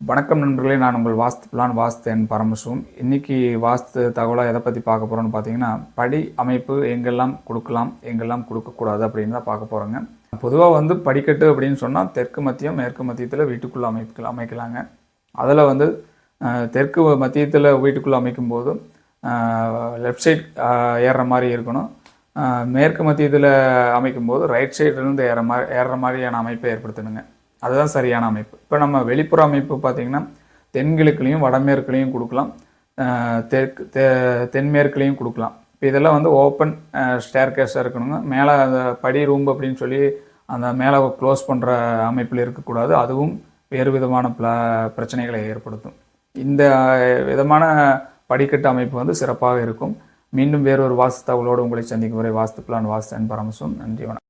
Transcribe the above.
வணக்கம் நண்பர்களே நான் உங்கள் வாஸ்து பிளான் வாஸ்து என் பரமசிவம். இன்னைக்கு வாஸ்து தகவலாக எதை பற்றி பார்க்க போகிறோன்னு பார்த்தீங்கன்னா படி அமைப்பு எங்கெல்லாம் கொடுக்கலாம் எங்கெல்லாம் கொடுக்கக்கூடாது அப்படின்னு தான் பார்க்க போகிறோங்க பொதுவாக வந்து படிக்கட்டு அப்படின்னு சொன்னால் தெற்கு மத்தியம் மேற்கு மத்தியத்தில் வீட்டுக்குள்ளே அமைப்புகள் அமைக்கலாங்க. அதில் வந்து தெற்கு மத்தியத்தில் வீட்டுக்குள்ளே அமைக்கும்போது லெஃப்ட் சைட் ஏறுற மாதிரி இருக்கணும். மேற்கு மத்தியத்தில் அமைக்கும்போது ரைட் சைட்லேருந்து ஏற மாதிரி ஏறுற மாதிரியான அமைப்பை ஏற்படுத்தணுங்க. அதுதான் சரியான அமைப்பு. இப்போ நம்ம வெளிப்புற அமைப்பு பார்த்திங்கன்னா தென்கிழக்குலேயும் வடமேற்குலேயும் கொடுக்கலாம். தெற்கு தெ தென்மேற்குலேயும் கொடுக்கலாம். இப்போ இதெல்லாம் வந்து ஓப்பன் ஸ்டேர் கேஸாக இருக்கணுங்க. மேலே அந்த படி ரூம் அப்படின்னு சொல்லி அந்த மேலே க்ளோஸ் பண்ணுற அமைப்பில் இருக்கக்கூடாது. அதுவும் வேறு விதமான ப்ள பிரச்சனைகளை ஏற்படுத்தும். இந்த விதமான படிக்கட்டு அமைப்பு வந்து சிறப்பாக இருக்கும். மீண்டும் வேறொரு வாஸ்து தகவலோடு உங்களை சந்திக்கும் வரை வாஸ்து பிளான் வாஸ்து அண்ட் நன்றி வணக்கம்.